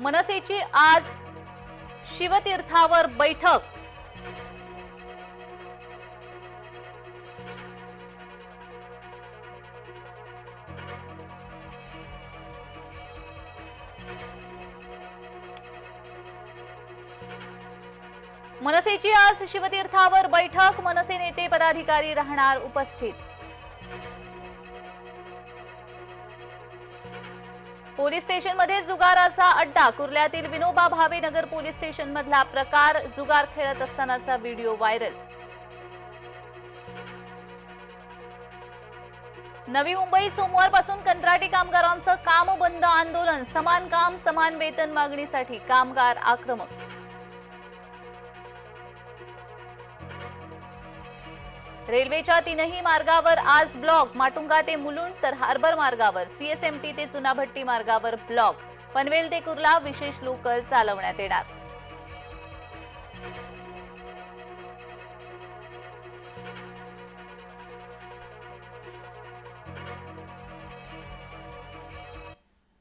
मनसेची आज शिवतीर्थावर बैठक. मनसेची आज शिवतीर्थावर बैठक. मनसे नेते पदाधिकारी राहणार उपस्थित. पोलीस स्टेशनमध्ये जुगाराचा अड्डा. कुर्ल्यातील विनोबा भावे नगर पोलीस स्टेशनमधला प्रकार जुगार खेळत असतानाचा व्हिडिओ व्हायरल. नवी मुंबई सोमवारपासून कंत्राटी कामगारांचं काम बंद आंदोलन. समान काम समान वेतन मागणीसाठी कामगार आक्रमक रेल्वेच्या तीनही मार्गावर आज ब्लॉक. माटुंगा ते मुलुंड तर हार्बर मार्गावर सीएसएमटी ते चुनाभट्टी मार्गावर ब्लॉक. पनवेल ते कुर्ला विशेष लोकल चालवण्यात येणार.